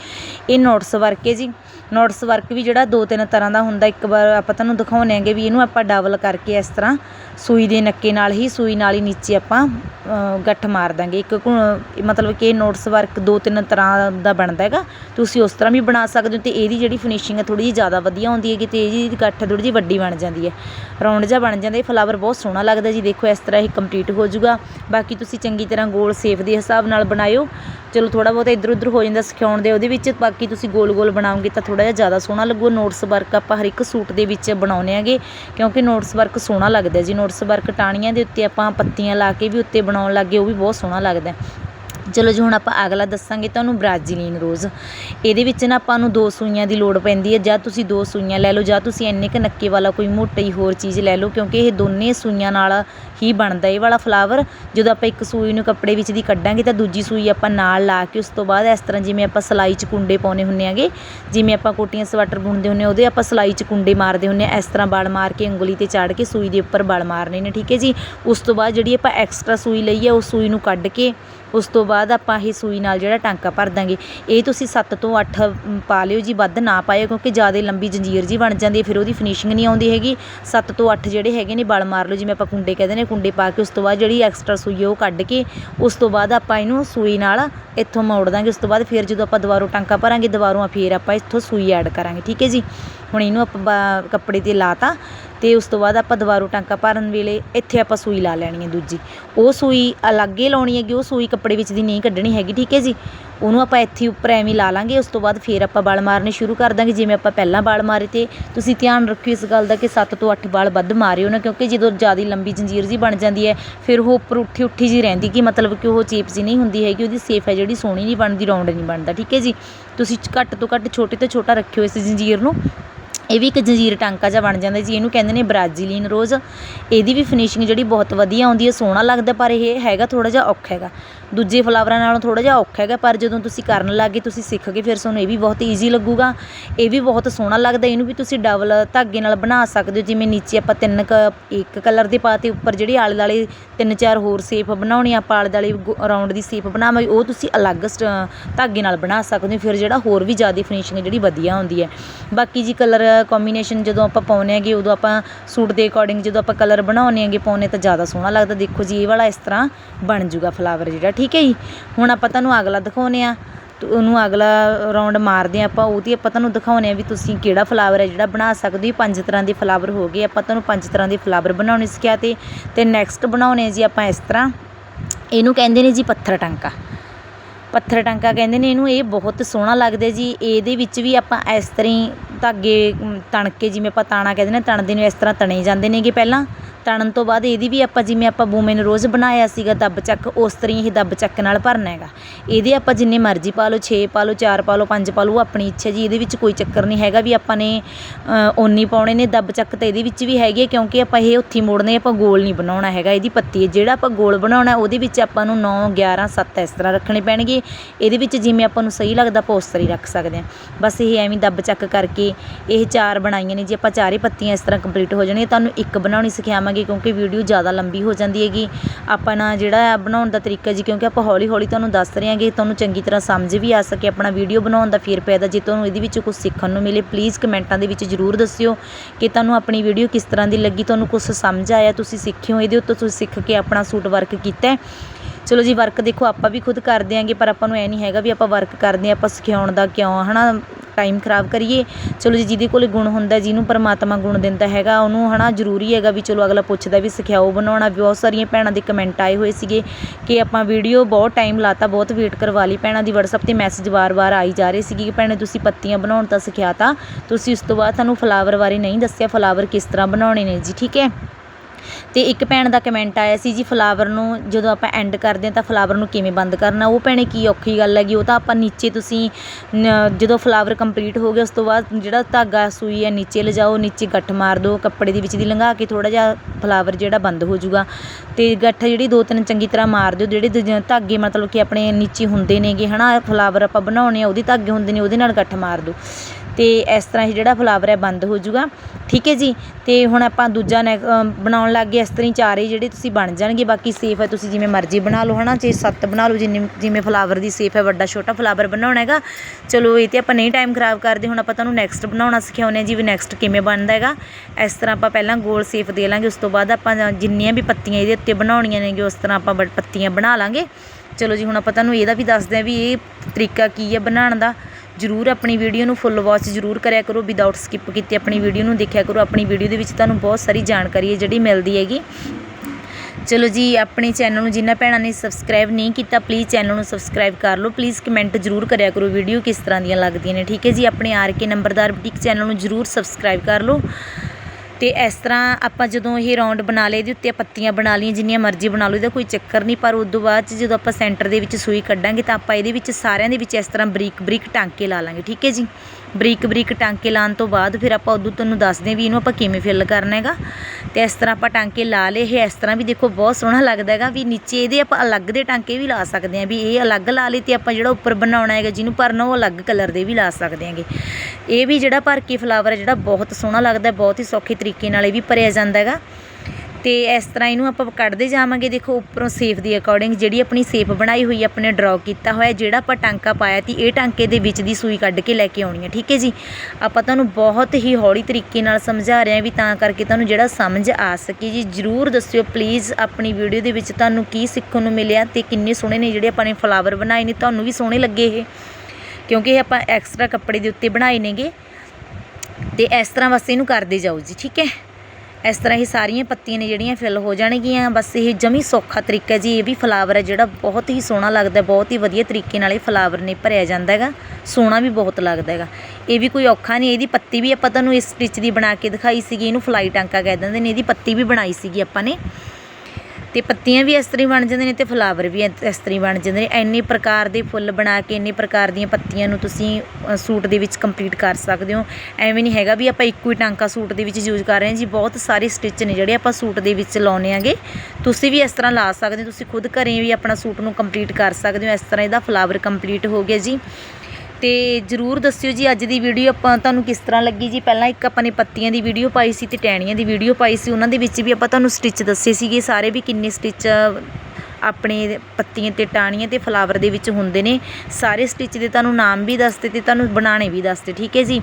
ਇਹ ਨੋਟਸ ਵਰਕ ਹੈ ਜੀ। ਨੋਟਸ ਵਰਕ ਵੀ ਜਿਹੜਾ ਦੋ ਤਿੰਨ ਤਰ੍ਹਾਂ ਦਾ ਹੁੰਦਾ, ਇੱਕ ਵਾਰ ਆਪਾਂ ਤੁਹਾਨੂੰ ਦਿਖਾਉਂਦੇ ਆਂਗੇ ਵੀ ਇਹਨੂੰ ਆਪਾਂ ਡਬਲ ਕਰਕੇ ਇਸ ਤਰ੍ਹਾਂ ਸੂਈ ਦੇ ਨੱਕੇ ਨਾਲ ਹੀ, ਸੂਈ ਨਾਲ ਹੀ ਨੀਚੇ ਆਪਾਂ ਗੱਠ ਮਾਰ ਦਾਂਗੇ। ਇੱਕ ਘੁ- ਮਤਲਬ ਕਿ ਨੋਟਸ ਵਰਕ ਦੋ ਤਿੰਨ ਤਰ੍ਹਾਂ ਦਾ ਬਣਦਾ ਹੈਗਾ, ਤੁਸੀਂ ਉਸ ਤਰ੍ਹਾਂ ਵੀ ਬਣਾ ਸਕਦੇ ਹੋ ਤੇ ਇਹਦੀ ਜਿਹੜੀ ਫਿਨਿਸ਼ਿੰਗ ਹੈ ਥੋੜੀ ਜਿਹੀ ਜ਼ਿਆਦਾ ਵਧੀਆ ਹੁੰਦੀ ਹੈਗੀ ਤੇ ਇਹਦੀ ਗੱਠ ਥੋੜੀ ਜਿਹੀ ਵੱਡੀ ਬਣ ਜਾਂਦੀ ਹੈ। ਰਾਉਂਡ ਜਿਹਾ ਬਣ ਜਾਂਦਾ, ਇਹ ਫਲਾਵਰ ਬਹੁਤ ਸੋਹਣਾ ਲੱਗਦਾ ਜੀ, ਦੇਖੋ ਇਸ ਤਰ੍ਹਾਂ ਇਹ ਕੰਪਲੀਟ ਹੋ ਜਾਊਗਾ। ਬਾਕੀ ਤੁਸੀਂ ਚੰਗੀ ਤਰ੍ਹਾਂ ਗੋਲ ਸੇਫ ਦੇ ਹਿਸਾਬ ਨਾਲ ਬਣਾਇਓ। ਚਲੋ ਥੋੜਾ ਬਹੁਤ ਇੱਧਰ ਉੱਧਰ ਹੋ ਜਾਂਦਾ ਸਿਖਾਉਣ ਦੇ, ਉਹਦੇ ਵਿੱਚ ਬਾਕੀ ਤੁਸੀਂ ਗੋਲ ਗੋਲ ਬਣਾਓਗੇ ਤਾਂ ਥੋੜਾ ਜਿਹਾ ਜ਼ਿਆਦਾ ਸੋਹਣਾ ਲੱਗੂ। ਨੋਟਸ ਵਰਕ ਆਪਾਂ ਹਰ ਇੱਕ ਸੂਟ ਦੇ ਵਿੱਚ ਬਣਾਉਂਦੇ ਆਂਗੇ ਕਿਉਂਕਿ ਨੋਟਸ ਵਰਕ ਸੋਹਣਾ ਲੱਗਦਾ ਜੀ। ਨੋਟਸ ਵਰਕ ਟਾਣੀਆਂ ਦੇ ਉੱਤੇ ਆਪਾਂ ਪੱਤੀਆਂ ਲਾ ਕੇ ਵੀ ਉੱਤੇ ਬਣਾਉਣ ਲੱਗੇ, ਉਹ ਵੀ ਬਹੁਤ ਸੋਹਣਾ ਲੱਗਦਾ ਚਲੋ ਜੀ, ਹੁਣ ਆਪਾਂ ਅਗਲਾ ਦੱਸਾਂਗੇ ਤੁਹਾਨੂੰ ਬ੍ਰਾਜ਼ੀਲੀਅਨ ਰੋਜ਼। ਇਹਦੇ ਵਿੱਚ ਨਾ ਆਪਾਂ ਨੂੰ ਦੋ ਸੂਈਆਂ ਦੀ ਲੋੜ ਪੈਂਦੀ ਹੈ। ਜਾਂ ਤੁਸੀਂ ਦੋ ਸੂਈਆਂ ਲੈ ਲਓ, ਜਾਂ ਤੁਸੀਂ ਇੰਨੇ ਕ ਨੱਕੇ ਵਾਲਾ ਕੋਈ ਮੋਟੀ ਹੋਰ ਚੀਜ਼ ਲੈ ਲਓ, ਕਿਉਂਕਿ ਇਹ ਦੋਨੇ ਸੂਈਆਂ ਨਾਲ ਹੀ ਬਣਦਾ ਇਹ ਵਾਲਾ ਫਲਾਵਰ ਜਦੋਂ ਆਪਾਂ ਇੱਕ ਸੂਈ ਨੂੰ ਕੱਪੜੇ ਵਿੱਚ ਦੀ ਕੱਢਾਂਗੇ ਤਾਂ ਦੂਜੀ ਸੂਈ ਆਪਾਂ ਨਾਲ ਲਾ ਕੇ ਉਸ ਤੋਂ ਬਾਅਦ ਇਸ ਤਰ੍ਹਾਂ ਜਿਵੇਂ ਆਪਾਂ ਸਲਾਈ 'ਚ ਕੁੰਡੇ ਪਾਉਨੇ ਹੁੰਨੇ ਆਗੇ, ਜਿਵੇਂ ਆਪਾਂ ਕੋਟੀਆਂ ਸਵੈਟਰ ਬੁਣਦੇ ਹੁੰਨੇ ਉਹਦੇ ਆਪਾਂ ਸਲਾਈ 'ਚ ਕੁੰਡੇ ਮਾਰਦੇ ਹੁੰਨੇ ਆ। ਇਸ ਤਰ੍ਹਾਂ ਬਲ ਮਾਰ ਕੇ ਉਂਗਲੀ ਤੇ ਚਾੜ ਕੇ ਸੂਈ ਦੇ ਉੱਪਰ ਬਲ ਮਾਰਨੇ ਨੇ, ਠੀਕ ਹੈ ਜੀ? ਉਸ ਤੋਂ ਬਾਅਦ ਜਿਹੜੀ ਆਪਾਂ ਐਕਸਟਰਾ ਸੂਈ ਲਈ ਹੈ ਉਹ ਸੂਈ ਨੂੰ ਕੱਢ ਕੇ ਉਸ ਤੋਂ ਬਾਅਦ ਆਪਾਂ ਇਹ ਸੂਈ ਨਾਲ ਜਿਹੜਾ ਟਾਂਕਾ ਭਰ ਦਾਂਗੇ। ਇਹ ਤੁਸੀਂ 7 ਤੋਂ 8 ਪਾ ਲਿਓ ਜੀ, ਵੱਧ ਨਾ ਪਾਇਓ ਕਿਉਂਕਿ ਜ਼ਿਆਦਾ ਲੰਬੀ ਜੰਜੀਰ ਜੀ ਬਣ ਜਾਂਦੀ ਹੈ, ਫਿਰ ਉਹਦੀ ਫਿਨਿਸ਼ਿੰਗ ਨਹੀਂ ਆਉਂਦੀ ਹੈਗੀ। 7 ਤੋਂ 8 ਜਿਹੜੇ ਹੈਗੇ ਨੇ, ਬਲ ਮਾਰ ਲਓ, ਜਿਵੇਂ ਆਪਾਂ ਕੁੰਡੇ ਕਹਿੰਦੇ ਨੇ ਕੁੰਡੇ ਪਾ ਕੇ ਉਸ ਤੋਂ ਬਾਅਦ ਜਿਹੜੀ ਐਕਸਟਰਾ ਸੂਈ ਹੈ ਉਹ ਕੱਢ ਕੇ ਉਸ ਤੋਂ ਬਾਅਦ ਆਪਾਂ ਇਹਨੂੰ ਸੂਈ ਨਾਲ ਇੱਥੋਂ ਮੋੜ ਦਾਂਗੇ। ਉਸ ਤੋਂ ਬਾਅਦ ਫਿਰ ਜਦੋਂ ਆਪਾਂ ਦੁਬਾਰੋਂ ਟਾਂਕਾ ਭਰਾਂਗੇ ਦੁਬਾਰੋਂ ਫਿਰ ਆਪਾਂ ਇੱਥੋਂ ਸੂਈ ਐਡ ਕਰਾਂਗੇ। ਠੀਕ ਹੈ ਜੀ? ਹੁਣ ਇਹਨੂੰ ਆਪਾਂ ਕੱਪੜੇ ਤੇ ਲਾਤਾ। ਅਤੇ ਉਸ ਤੋਂ ਬਾਅਦ ਆਪਾਂ ਦੁਬਾਰੋਂ ਟਾਂਕਾ ਭਰਨ ਵੇਲੇ ਇੱਥੇ ਆਪਾਂ ਸੂਈ ਲਾ ਲੈਣੀ ਹੈ ਦੂਜੀ। ਉਹ ਸੂਈ ਅਲੱਗ ਅਲੱਗੇ ਲਾਉਣੀ ਹੈਗੀ, ਉਹ ਸੂਈ ਕੱਪੜੇ ਵਿੱਚ ਦੀ ਨਹੀਂ ਕੱਢਣੀ ਹੈਗੀ, ਠੀਕ ਹੈ ਜੀ? ਉਹਨੂੰ ਆਪਾਂ ਇੱਥੇ ਉੱਪਰ ਐਵੇਂ ਲਾ ਲਾਂਗੇ, ਉਸ ਤੋਂ ਬਾਅਦ ਫਿਰ ਆਪਾਂ ਬਾਲ ਮਾਰਨੇ ਸ਼ੁਰੂ ਕਰ ਦਾਂਗੇ, ਜਿਵੇਂ ਆਪਾਂ ਪਹਿਲਾਂ ਬਾਲ ਮਾਰੇ ਤੇ ਤੁਸੀਂ ਧਿਆਨ ਰੱਖਿਓ ਇਸ ਗੱਲ ਦਾ ਕਿ 7 ਤੋਂ 8 ਬਾਲ ਵੱਧ ਮਾਰਿਓ ਨਾ, ਕਿਉਂਕਿ ਜਦੋਂ ਜ਼ਿਆਦਾ ਲੰਬੀ ਜੰਜੀਰ ਜੀ ਬਣ ਜਾਂਦੀ ਹੈ, ਫਿਰ ਉਹ ਉੱਪਰ ਉੱਠੀ ਉੱਠੀ ਜੀ ਰਹਿੰਦੀ, ਕਿ ਮਤਲਬ ਕਿ ਉਹ ਚੇਪ ਜੀ ਨਹੀਂ ਹੁੰਦੀ ਹੈਗੀ, ਉਹਦੀ ਸੇਫ ਹੈ ਜਿਹੜੀ ਸੋਹਣੀ ਨਹੀਂ ਬਣਦੀ ਰਾਉਂਡ ਨਹੀਂ ਬਣਦਾ, ਠੀਕ ਹੈ ਜੀ? ਤੁਸੀਂ ਘੱਟ ਤੋਂ ਘੱਟ ਛੋਟੇ ਤੋਂ ਛੋਟਾ ਰੱਖਿਓ ਇਸ ਜੰਜੀਰ ਨੂੰ। ਇਹ ਵੀ ਇੱਕ ਜੰਜੀਰ ਟਾਂਕਾ ਜਿਹਾ ਬਣ ਜਾਂਦਾ ਜੀ, ਇਹਨੂੰ ਕਹਿੰਦੇ ਨੇ ਬ੍ਰਾਜ਼ੀਲੀਨ ਰੋਜ਼। ਇਹਦੀ ਵੀ ਫਿਨਿਸ਼ਿੰਗ ਜਿਹੜੀ ਬਹੁਤ ਵਧੀਆ ਆਉਂਦੀ ਹੈ, ਸੋਹਣਾ ਲੱਗਦਾ, ਪਰ ਇਹ ਹੈਗਾ ਥੋੜ੍ਹਾ ਜਿਹਾ ਔਖਾ ਹੈਗਾ। ਦੂਜੇ ਫਲਾਵਰਾਂ ਨਾਲੋਂ ਥੋੜ੍ਹਾ ਜਿਹਾ ਔਖਾ ਹੈਗਾ, ਪਰ ਜਦੋਂ ਤੁਸੀਂ ਕਰਨ ਲੱਗ ਗਏ, ਤੁਸੀਂ ਸਿੱਖ ਗਏ ਫਿਰ ਤੁਹਾਨੂੰ ਇਹ ਵੀ ਬਹੁਤ ਈਜ਼ੀ ਲੱਗੂਗਾ। ਇਹ ਵੀ ਬਹੁਤ ਸੋਹਣਾ ਲੱਗਦਾ, ਇਹਨੂੰ ਵੀ ਤੁਸੀਂ ਡਬਲ ਧਾਗੇ ਨਾਲ ਬਣਾ ਸਕਦੇ ਹੋ, ਜਿਵੇਂ ਨੀਚੇ ਆਪਾਂ ਤਿੰਨ ਕ, ਇੱਕ ਕਲਰ ਦੇ ਪਾਤੇ ਉੱਪਰ ਜਿਹੜੀ ਆਲੇ ਦੁਆਲੇ ਤਿੰਨ ਚਾਰ ਹੋਰ ਸੇਪ ਬਣਾਉਣੀ ਆਪਾਂ ਆਲੇ ਦੁਆਲੇ ਰਾਉਂਡ ਦੀ ਸੇਪ ਬਣਾਵਾਂਗੇ, ਉਹ ਤੁਸੀਂ ਅਲੱਗ ਸਟ- ਧਾਗੇ ਨਾਲ ਬਣਾ ਸਕਦੇ ਹੋ, ਫਿਰ ਜਿਹੜਾ ਹੋਰ ਵੀ ਜ਼ਿਆਦਾ ਫਿਨਿਸ਼ਿੰਗ ਜਿਹੜੀ ਵਧੀਆ ਹੁੰਦੀ ਹੈ। ਬਾਕੀ ਜੀ ਕਲਰ ਕੰਬੀਨੇਸ਼ਨ ਜਦੋਂ ਆਪਾਂ ਪਾਉਂਦੇ ਹੈਗੇ, ਉਦੋਂ ਆਪਾਂ ਸੂਟ ਦੇ ਅਕੋਰਡਿੰਗ ਜਦੋਂ ਆਪਾਂ ਕਲਰ ਬਣਾਉਂਦੇ ਹੈਗੇ, ਪਾਉਂਦੇ ਤਾਂ ਜ਼ਿਆਦਾ ਸੋਹਣਾ ਲੱਗਦਾ, ਦੇਖੋ ਜੀ, ਇਹ ਵਾਲਾ ਇਸ ਤਰ੍ਹਾਂ ਬਣ ਜੂਗਾ ਫਲਾਵਰ ਜਿਹੜਾ ਠੀਕ ਹੈ ਜੀ? ਹੁਣ ਆਪਾਂ ਤੁਹਾਨੂੰ ਅਗਲਾ ਦਿਖਾਉਂਦੇ ਆ ਉਹਨੂੰ ਅਗਲਾ ਰਾਉਂਡ ਮਾਰਦੇ ਆ ਆਪਾਂ। ਉਹਦੀ ਆਪਾਂ ਤੁਹਾਨੂੰ ਦਿਖਾਉਂਦੇ ਆ ਵੀ ਤੁਸੀਂ ਕਿਹੜਾ ਫਲਾਵਰ ਹੈ ਜਿਹੜਾ ਬਣਾ ਸਕਦੇ ਹੋ। ਪੰਜ ਤਰ੍ਹਾਂ ਦੇ ਫਲਾਵਰ ਹੋ ਗਏ। ਆਪਾਂ ਤੁਹਾਨੂੰ ਪੰਜ ਤਰ੍ਹਾਂ ਦੇ ਫਲਾਵਰ ਬਣਾਉਣੇ ਸਿੱਖਿਆ ਤੇ। ਤੇ ਨੈਕਸਟ ਬਣਾਉਣੇ ਜੀ ਆਪਾਂ ਇਸ ਤਰ੍ਹਾਂ। ਇਹਨੂੰ ਕਹਿੰਦੇ ਨੇ ਜੀ ਪੱਥਰ ਟਾਂਕਾ। ਪੱਥਰ ਟਾਂਕਾ ਕਹਿੰਦੇ ਨੇ ਇਹਨੂੰ। ਇਹ ਬਹੁਤ ਸੋਹਣਾ ਲੱਗਦਾ ਜੀ। ਇਹਦੇ ਵਿੱਚ ਵੀ ਆਪਾਂ ਇਸ ਤਰ੍ਹਾਂ ਹੀ ਧਾਗੇ ਅਮ, ਤਣ ਕੇ ਜਿਵੇਂ ਆਪਾਂ ਤਾਣਾ ਕਹਿੰਦੇ ਨੇ ਤਣਦੇ ਨੂੰ ਇਸ ਤਰ੍ਹਾਂ ਤਣੇ ਜਾਂਦੇ ਨੇਗੇ ਪਹਿਲਾਂ। ਤਣਨ ਤੋਂ ਬਾਅਦ ਇਹਦੀ ਵੀ ਆਪਾਂ ਜਿਵੇਂ ਆਪਾਂ ਬੂਮੇ ਨੂੰ ਰੋਜ਼ ਬਣਾਇਆ ਸੀਗਾ ਦੱਬ ਚੱਕ ਉਸ ਤਰ੍ਹਾਂ ਹੀ ਇਹ ਦੱਬ ਚੱਕ ਨਾਲ ਭਰਨਾ ਹੈਗਾ। ਇਹਦੇ ਆਪਾਂ ਜਿੰਨੇ ਮਰਜ਼ੀ ਪਾ ਲਓ 6 ਪਾ ਲਓ 4 ਪਾ ਲਓ 5 ਪਾ ਲਓ ਆਪਣੀ ਇੱਛਾ ਜੀ ਇਹਦੇ ਵਿੱਚ ਕੋਈ ਚੱਕਰ ਨਹੀਂ ਹੈਗਾ ਵੀ ਆਪਾਂ ਨੇ ਅ, ਓਨੀ ਪਾਉਣੇ ਨੇ ਦੱਬ ਚੱਕ ਤਾਂ ਇਹਦੇ ਵਿੱਚ ਵੀ ਹੈਗੇ ਕਿਉਂਕਿ ਆਪਾਂ ਇਹ ਉੱਥੀ ਮੋੜਨੇ ਆਪਾਂ ਗੋਲ ਨਹੀਂ ਬਣਾਉਣਾ ਹੈਗਾ ਇਹਦੀ ਪੱਤੀ ਹੈ। ਜਿਹੜਾ ਆਪਾਂ ਗੋਲ ਬਣਾਉਣਾ ਉਹਦੇ ਵਿੱਚ ਆਪਾਂ ਨੂੰ 9 11 7 ਇਸ ਤਰ੍ਹਾਂ ਰੱਖਣੇ ਪੈਣਗੇ। ਇਹਦੇ ਵਿੱਚ ਜਿਵੇਂ ਆਪਾਂ ਨੂੰ ਸਹੀ ਲੱਗਦਾ ਆਪਾਂ ਉਸ ਤਰ੍ਹਾਂ ਹੀ ਰੱਖ ਸਕਦੇ ਹਾਂ। ਬਸ ਇਹ ਐਵੇਂ ਦੱਬ ਚੱਕ ਕਰਕੇ ਇਹ ਚਾਰ ਬਣਾਈਆਂ ਨੇ ਜੇ ਆਪਾਂ ਚਾਰੇ ਪੱਤੀਆਂ ਇਸ ਤਰ੍ਹਾਂ ਕੰਪਲੀਟ ਹੋ ਜਾਣਗੀਆਂ ਤੁਹਾਨੂੰ ਇੱਕ ਬਣਾਉਣੀ ਸਿਖਾਵਾਂਗੇ ਕਿਉਂਕਿ ਵੀਡੀਓ ਜ਼ਿਆਦਾ ਲੰਬੀ ਹੋ ਜਾਂਦੀ ਹੈਗੀ। ਆਪਣਾ ਜਿਹੜਾ ਬਣਾਉਣ ਦਾ ਤਰੀਕਾ ਜੀ, ਕਿਉਂਕਿ ਆਪਾਂ ਹੌਲੀ ਹੌਲੀ ਤੁਹਾਨੂੰ ਦੱਸ ਰਹੇ ਹਾਂਗੇ, ਤੁਹਾਨੂੰ ਚੰਗੀ ਤਰ੍ਹਾਂ ਸਮਝ ਵੀ ਆ ਸਕੇ ਆਪਣਾ ਵੀਡੀਓ ਬਣਾਉਣ ਦਾ ਫੇਰ ਪੈਦਾ ਜੇ ਤੁਹਾਨੂੰ ਇਹਦੇ ਵਿੱਚ ਕੁਝ ਸਿੱਖਣ ਨੂੰ ਮਿਲੇ। ਪਲੀਜ਼ ਕਮੈਂਟਾਂ ਦੇ ਵਿੱਚ ਜ਼ਰੂਰ ਦੱਸਿਓ ਕਿ ਤੁਹਾਨੂੰ ਆਪਣੀ ਵੀਡੀਓ ਕਿਸ ਤਰ੍ਹਾਂ ਦੀ ਲੱਗੀ, ਤੁਹਾਨੂੰ ਕੁਝ ਸਮਝ ਆਇਆ, ਤੁਸੀਂ ਸਿੱਖਿਓ ਇਹਦੇ ਉੱਤੋਂ ਤੁਸੀਂ ਸਿੱਖ ਕੇ ਆਪਣਾ ਸੂਟ ਵਰਕ ਕੀਤਾ ਚਲੋ ਜੀ ਵਰਕ ਦੇਖੋ, ਆਪਾਂ ਵੀ ਖੁਦ ਕਰਦੇ ਆਂਗੇ, ਪਰ ਆਪਾਂ ਨੂੰ ਐ ਨਹੀਂ ਹੈਗਾ ਵੀ ਆਪਾਂ ਵਰਕ ਕਰਦੇ ਹਾਂ ਆਪਾਂ ਸਿਖਾਉਣ ਦਾ ਕਿਉਂ ਹਨਾ? ਟਾਈਮ ਖਰਾਬ ਕਰੀਏ। ਚਲੋ ਜੀ, ਜਿਹਦੇ ਕੋਲ ਗੁਣ ਹੁੰਦਾ, ਜਿਹਨੂੰ ਪਰਮਾਤਮਾ ਗੁਣ ਦਿੰਦਾ ਹੈਗਾ, ਉਹਨੂੰ, ਹਨਾ, ਜ਼ਰੂਰੀ ਹੈਗਾ ਵੀ ਚਲੋ ਅਗਲਾ ਪੁੱਛਦਾ ਵੀ ਸਿਖਾਓ ਬਣਾਉਣਾ। ਵੀ ਬਹੁਤ ਸਾਰੀਆਂ ਭੈਣਾਂ ਦੇ ਕਮੈਂਟ ਆਏ ਹੋਏ ਸੀਗੇ ਕਿ ਆਪਾਂ ਵੀਡੀਓ ਬਹੁਤ ਟਾਈਮ ਲਾਤਾ, ਬਹੁਤ ਵੇਟ ਕਰਵਾ ਲਈ। ਭੈਣਾਂ ਦੀ WhatsApp ਤੇ ਮੈਸੇਜ ਵਾਰ-ਵਾਰ ਆਈ ਜਾ ਰਹੇ ਸੀਗੇ ਕਿ ਭੈਣੇ, ਤੁਸੀਂ ਪੱਤੀਆਂ ਬਣਾਉਣ ਤਾਂ ਸਿਖਿਆ ਸਿਖਾਤਾ ਤੁਸੀਂ ਉਸ ਤੋਂ ਬਾਅਦ ਤੁਹਾਨੂੰ ਫਲਾਵਰ ਬਾਰੇ ਨਹੀਂ ਦੱਸਿਆ ਫਲਾਵਰ ਕਿਸ ਤਰ੍ਹਾਂ ਬਣਾਉਣੇ ਨੇ ਜੀ, ਠੀਕ ਹੈ? ਤੇ ਇੱਕ ਭੈਣ ਦਾ ਕਮੈਂਟ ਆਇਆ ਸੀ ਜੀ ਫਲਾਵਰ ਨੂੰ ਜਦੋਂ ਆਪਾਂ ਐਂਡ ਕਰਦੇ ਹਾਂ ਤਾਂ ਫਲਾਵਰ ਨੂੰ ਕਿਵੇਂ ਬੰਦ ਕਰਨਾ? ਉਹ ਭੈਣੇ ਕੀ ਔਖੀ ਗੱਲ ਹੈਗੀ, ਉਹ ਤਾਂ ਆਪਾਂ ਨੀਚੇ ਤੁਸੀਂ ਜਦੋਂ ਫਲਾਵਰ ਕੰਪਲੀਟ ਹੋ ਗਿਆ, ਉਸ ਤੋਂ ਬਾਅਦ ਜਿਹੜਾ ਧਾਗਾ ਸੂਈ ਹੈ, ਨੀਚੇ ਲਿਜਾਓ, ਨੀਚੇ ਗੱਠ ਮਾਰ ਦਿਓ, ਕੱਪੜੇ ਦੇ ਵਿੱਚ ਦੀ ਲੰਘਾ ਕੇ ਥੋੜਾ ਜਿਹਾ ਫਲਾਵਰ ਜਿਹੜਾ ਬੰਦ ਹੋ ਜਾਊਗਾ। ਤੇ ਗੱਠ ਜਿਹੜੀ ਦੋ ਤਿੰਨ ਚੰਗੀ ਤਰ੍ਹਾਂ ਮਾਰ ਦਿਓ, ਜਿਹੜੇ ਧਾਗੇ ਮਤਲਬ ਕਿ ਆਪਣੇ ਨੀਚੇ ਹੁੰਦੇ ਨੇਗੇ, ਹਨਾ ਫਲਾਵਰ ਆਪਾਂ ਬਣਾਉਣੇ ਆ, ਉਹਦੇ ਧਾਗੇ ਹੁੰਦੇ ਨੇ, ਉਹਦੇ ਨਾਲ ਗੱਠ ਮਾਰ ਦਿਓ। ਅਤੇ ਇਸ ਤਰ੍ਹਾਂ ਹੀ ਜਿਹੜਾ ਫਲਾਵਰ ਹੈ ਬੰਦ ਹੋ ਜੂਗਾ ਠੀਕ ਹੈ ਜੀ? ਅਤੇ ਹੁਣ ਆਪਾਂ ਦੂਜਾ ਨੈਕ ਬਣਾਉਣ ਲੱਗ ਗਏ। ਇਸ ਤਰ੍ਹਾਂ ਹੀ ਚਾਰੇ ਜਿਹੜੇ ਤੁਸੀਂ ਬਣ ਜਾਣਗੇ। ਬਾਕੀ ਸੇਫ ਹੈ, ਤੁਸੀਂ ਜਿਵੇਂ ਮਰਜ਼ੀ ਬਣਾ ਲਓ ਨਾ ਜੇ ਸੱਤ ਬਣਾ ਲਓ, ਜਿੰਨੇ, ਜਿਵੇਂ ਫਲਾਵਰ ਦੀ ਸੇਫ ਹੈ, ਵੱਡਾ ਛੋਟਾ ਫਲਾਵਰ ਬਣਾਉਣਾ ਹੈਗਾ। ਚਲੋ, ਇਹ ਤੇ ਆਪਾਂ ਨਹੀਂ ਟਾਈਮ ਖਰਾਬ ਕਰਦੇ। ਹੁਣ ਆਪਾਂ ਤੁਹਾਨੂੰ ਨੈਕਸਟ ਬਣਾਉਣਾ ਸਿਖਾਉਂਦੇ ਹਾਂ ਜੀ ਵੀ ਨੈਕਸਟ ਕਿਵੇਂ ਬਣਦਾ ਹੈਗਾ। ਇਸ ਤਰ੍ਹਾਂ ਆਪਾਂ ਪਹਿਲਾਂ ਗੋਲ ਸੇਫ ਦੇ ਲਾਂਗੇ। ਉਸ ਤੋਂ ਬਾਅਦ ਆਪਾਂ ਜਿੰਨੀਆਂ ਵੀ ਪੱਤੀਆਂ ਇਹਦੇ ਉੱਤੇ ਬਣਾਉਣੀਆਂ ਨੇਗੇ ਉਸ ਤਰ੍ਹਾਂ ਆਪਾਂ ਬ- ਪੱਤੀਆਂ ਬਣਾ ਲਾਂਗੇ। ਚਲੋ ਜੀ, ਹੁਣ ਆਪਾਂ ਤੁਹਾਨੂੰ ਇਹਦਾ ਵੀ ਦੱਸਦੇ ਹਾਂ ਵੀ ਇਹ ਤਰੀਕਾ ਕੀ ਹੈ ਬਣਾਉਣ ਦਾ। ਜਰੂਰ ਆਪਣੀ ਵੀਡੀਓ ਨੂੰ ਫੁੱਲ ਵਾਚ ਜਰੂਰ ਕਰਿਆ ਕਰੋ ਵਿਦਆਊਟ ਸਕਿਪ ਕੀਤੇ ਆਪਣੀ ਵੀਡੀਓ ਨੂੰ ਦੇਖਿਆ ਕਰੋ, ਆਪਣੀ ਵੀਡੀਓ ਦੇ ਵਿੱਚ ਤੁਹਾਨੂੰ ਬਹੁਤ ਸਾਰੀ ਜਾਣਕਾਰੀ ਹੈ ਜਿਹੜੀ ਮਿਲਦੀ ਹੈਗੀ। ਚਲੋ ਜੀ, ਆਪਣੇ ਚੈਨਲ ਨੂੰ ਜਿਨ੍ਹਾਂ ਭੈਣਾਂ ਨੇ ਸਬਸਕ੍ਰਾਈਬ ਨਹੀਂ ਕੀਤਾ ਪਲੀਜ਼ ਚੈਨਲ ਨੂੰ ਸਬਸਕ੍ਰਾਈਬ ਕਰ ਲਓ ਪਲੀਜ਼ ਕਮੈਂਟ ਜਰੂਰ ਕਰਿਆ ਕਰੋ ਵੀਡੀਓ ਕਿਸ ਤਰ੍ਹਾਂ ਦੀਆਂ ਲੱਗਦੀਆਂ ਨੇ, ਠੀਕ ਹੈ ਜੀ? ਆਪਣੇ ਆਰ ਕੇ ਨੰਬਰਦਾਰ ਬੁਟੀਕ ਚੈਨਲ ਨੂੰ ਜਰੂਰ ਸਬਸਕ੍ਰਾਈਬ ਕਰ ਲਓ। ਅਤੇ ਇਸ ਤਰ੍ਹਾਂ ਆਪਾਂ ਜਦੋਂ ਇਹ ਰਾਊਂਡ ਬਣਾ ਲਏ, ਇਹਦੇ ਉੱਤੇ ਪੱਤੀਆਂ ਬਣਾ ਲਈਆਂ, ਜਿੰਨੀਆਂ ਮਰਜ਼ੀ ਬਣਾ ਲਓ, ਇਹਦਾ ਕੋਈ ਚੱਕਰ ਨਹੀਂ। ਪਰ ਉਦੋਂ ਬਾਅਦ 'ਚ ਜਦੋਂ ਆਪਾਂ ਸੈਂਟਰ ਦੇ ਵਿੱਚ ਸੂਈ ਕੱਢਾਂਗੇ, ਤਾਂ ਆਪਾਂ ਇਹਦੇ ਵਿੱਚ ਸਾਰਿਆਂ ਦੇ ਵਿੱਚ ਇਸ ਤਰ੍ਹਾਂ ਬਰੀਕ ਬਰੀਕ ਟਾਂਕੇ ਲਾ ਲਾਂਗੇ, ਠੀਕ ਹੈ ਜੀ? ਬਰੀਕ ਬਰੀਕ ਟਾਂਕੇ ਲਾਉਣ ਤੋਂ ਬਾਅਦ ਫਿਰ ਆਪਾਂ ਉਦੋਂ ਤੁਹਾਨੂੰ ਦੱਸਦੇ ਹਾਂ ਵੀ ਇਹਨੂੰ ਆਪਾਂ ਕਿਵੇਂ ਫਿਲ ਕਰਨਾ ਹੈਗਾ। ਤੇ ਇਸ ਤਰ੍ਹਾਂ ਆਪਾਂ ਟਾਂਕੇ ਲਾ ਲਏ। ਇਹ ਇਸ ਤਰ੍ਹਾਂ ਵੀ ਦੇਖੋ ਬਹੁਤ ਸੋਹਣਾ ਲੱਗਦਾ ਹੈਗਾ ਵੀ ਨੀਚੇ ਇਹਦੇ ਆਪਾਂ ਅਲੱਗ ਦੇ ਟਾਂਕੇ ਵੀ ਲਾ ਸਕਦੇ ਹਾਂ ਵੀ ਇਹ ਅਲੱਗ ਲਾ ਲਈ ਤੇ ਆਪਾਂ ਜਿਹੜਾ ਉੱਪਰ ਬਣਾਉਣਾ ਹੈਗਾ ਜਿਹਨੂੰ ਭਰਨਾ ਉਹ ਅਲੱਗ ਕਲਰ ਦੇ ਵੀ ਲਾ ਸਕਦੇ ਹਾਂਗੇ। ਇਹ ਵੀ ਜਿਹੜਾ ਭਰ ਕੇ ਫਲਾਵਰ ਹੈ ਜਿਹੜਾ ਬਹੁਤ ਸੋਹਣਾ ਲੱਗਦਾ, ਬਹੁਤ ਹੀ ਸੌਖੇ ਤਰੀਕੇ ਨਾਲ ਇਹ ਵੀ ਭਰਿਆ ਜਾਂਦਾ ਹੈਗਾ। ਅਤੇ ਇਸ ਤਰ੍ਹਾਂ ਇਹਨੂੰ ਆਪਾਂ ਕੱਢਦੇ ਜਾਵਾਂਗੇ, ਦੇਖੋ ਉੱਪਰੋਂ ਸੇਫ ਦੇ ਅਕੋਰਡਿੰਗ ਜਿਹੜੀ ਆਪਣੀ ਸੇਫ ਬਣਾਈ ਹੋਈ ਆਪਣੇ ਡਰਾਅ ਕੀਤਾ ਹੋਇਆ, ਜਿਹੜਾ ਆਪਾਂ ਟਾਂਕਾ ਪਾਇਆ ਤੀ ਇਹ ਟਾਂਕੇ ਦੇ ਵਿੱਚ ਦੀ ਸੂਈ ਕੱਢ ਕੇ ਲੈ ਕੇ ਆਉਣੀ ਹੈ ਠੀਕ ਹੈ ਜੀ? ਆਪਾਂ ਤੁਹਾਨੂੰ ਬਹੁਤ ਹੀ ਹੌਲੀ ਤਰੀਕੇ ਨਾਲ ਸਮਝਾ ਰਹੇ ਹਾਂ ਵੀ ਤਾਂ ਕਰਕੇ ਤੁਹਾਨੂੰ ਜਿਹੜਾ ਸਮਝ ਆ ਸਕੇ ਜੀ, ਜਰੂਰ ਦੱਸਿਓ ਪਲੀਜ਼ ਆਪਣੀ ਵੀਡੀਓ ਦੇ ਵਿੱਚ ਤੁਹਾਨੂੰ ਕੀ ਸਿੱਖਣ ਨੂੰ ਮਿਲਿਆ ਤੇ ਕਿੰਨੇ ਸੋਹਣੇ ਨੇ ਜਿਹੜੇ ਆਪਾਂ ਨੇ ਫਲਾਵਰ ਬਣਾਏ ਨੇ, ਤੁਹਾਨੂੰ ਵੀ ਸੋਹਣੇ ਲੱਗੇ ਇਹ, ਕਿਉਂਕਿ ਇਹ ਆਪਾਂ ਐਕਸਟਰਾ ਕੱਪੜੇ ਦੇ ਉੱਤੇ ਬਣਾਏ ਨੇਗੇ ਤੇ ਇਸ ਤਰ੍ਹਾਂ ਬਸ ਇਹਨੂੰ ਕਰਦੇ ਜਾਓ ਜੀ, ਠੀਕ ਹੈ? ਇਸ ਤਰ੍ਹਾਂ ਹੀ ਸਾਰੀਆਂ ਪੱਤੀਆਂ ਨੇ ਜਿਹੜੀਆਂ ਫਿਲ ਹੋ ਜਾਣਗੀਆਂ। ਬਸ ਇਹ ਜਮੀ ਸੌਖਾ ਤਰੀਕਾ ਜੀ, ਇਹ ਵੀ ਫਲਾਵਰ ਹੈ ਜਿਹੜਾ ਬਹੁਤ ਹੀ ਸੋਹਣਾ ਲੱਗਦਾ ਬਹੁਤ ਹੀ ਵਧੀਆ ਤਰੀਕੇ ਨਾਲ ਇਹ ਫਲਾਵਰ ਨੇ ਭਰਿਆ ਜਾਂਦਾ ਹੈਗਾ। ਸੋਹਣਾ ਵੀ ਬਹੁਤ ਲੱਗਦਾ ਹੈਗਾ। ਇਹ ਵੀ ਕੋਈ ਔਖਾ ਨਹੀਂ, ਇਹਦੀ ਪੱਤੀ ਵੀ ਆਪਾਂ ਤੁਹਾਨੂੰ ਇਸ ਸਟਿਚ ਦੀ ਬਣਾ ਕੇ ਦਿਖਾਈ ਸੀਗੀ, ਇਹਨੂੰ ਫਲਾਈ ਟਾਂਕਾ ਕਹਿ ਦਿੰਦੇ ਨੇ, ਇਹਦੀ ਪੱਤੀ ਵੀ ਬਣਾਈ ਸੀਗੀ ਆਪਾਂ ਨੇ। ਅਤੇ ਪੱਤੀਆਂ ਵੀ ਇਸ ਤਰ੍ਹਾਂ ਹੀ ਬਣ ਜਾਂਦੇ ਨੇ ਅਤੇ ਫਲਾਵਰ ਵੀ ਇਸ ਇਸ ਤਰ੍ਹਾਂ ਹੀ ਬਣ ਜਾਂਦੇ ਨੇ। ਇੰਨੇ ਪ੍ਰਕਾਰ ਦੇ ਫੁੱਲ ਬਣਾ ਕੇ, ਇੰਨੇ ਪ੍ਰਕਾਰ ਦੀਆਂ ਪੱਤੀਆਂ ਨੂੰ ਤੁਸੀਂ ਸੂਟ ਦੇ ਵਿੱਚ ਕੰਪਲੀਟ ਕਰ ਸਕਦੇ ਹੋ। ਐਵੇਂ ਨਹੀਂ ਹੈਗਾ ਵੀ ਆਪਾਂ ਇੱਕੋ ਹੀ ਟਾਂਕਾ ਸੂਟ ਦੇ ਵਿੱਚ ਯੂਜ਼ ਕਰ ਰਹੇ ਹਾਂ ਜੀ। ਬਹੁਤ ਸਾਰੇ ਸਟਿਚ ਨੇ ਜਿਹੜੇ ਆਪਾਂ ਸੂਟ ਦੇ ਵਿੱਚ ਲਾਉਨੇ ਆਂਗੇ। ਤੁਸੀਂ ਵੀ ਇਸ ਤਰ੍ਹਾਂ ਲਾ ਸਕਦੇ ਹੋ। ਤੁਸੀਂ ਖੁਦ ਘਰੇ ਵੀ ਆਪਣਾ ਸੂਟ ਨੂੰ ਕੰਪਲੀਟ ਕਰ ਸਕਦੇ ਹੋ। ਇਸ ਤਰ੍ਹਾਂ ਇਹਦਾ ਫਲਾਵਰ ਕੰਪਲੀਟ ਹੋ ਗਿਆ ਜੀ। ਅਤੇ ਜਰੂਰ ਦੱਸਿਓ ਜੀ, ਅੱਜ ਦੀ ਵੀਡੀਓ ਆਪਾਂ ਤੁਹਾਨੂੰ ਕਿਸ ਤਰ੍ਹਾਂ ਲੱਗੀ ਜੀ? ਪਹਿਲਾਂ ਇੱਕ ਆਪਾਂ ਨੇ ਪੱਤੀਆਂ ਦੀ ਵੀਡੀਓ ਪਾਈ ਸੀ ਅਤੇ ਟਹਿਣੀਆਂ ਦੀ ਵੀਡੀਓ ਪਾਈ ਸੀ, ਉਹਨਾਂ ਦੇ ਵਿੱਚ ਵੀ ਆਪਾਂ ਤੁਹਾਨੂੰ ਸਟਿਚ ਦੱਸੇ ਸੀਗੇ। ਸਾਰੇ ਵੀ ਕਿੰਨੇ ਸਟਿਚ ਆਪਣੇ ਪੱਤੀਆਂ ਤੇ ਟਾਹਣੀਆਂ ਤੇ ਫਲਾਵਰ ਦੇ ਵਿੱਚ ਹੁੰਦੇ ਨੇ। ਸਾਰੇ ਸਟਿਚ ਦੇ ਤੁਹਾਨੂੰ ਨਾਮ ਵੀ ਦੱਸਦੇ ਤੇ ਤੁਹਾਨੂੰ ਬਣਾਉਣੇ ਵੀ ਦੱਸਦੇ ਠੀਕ ਹੈ ਜੀ?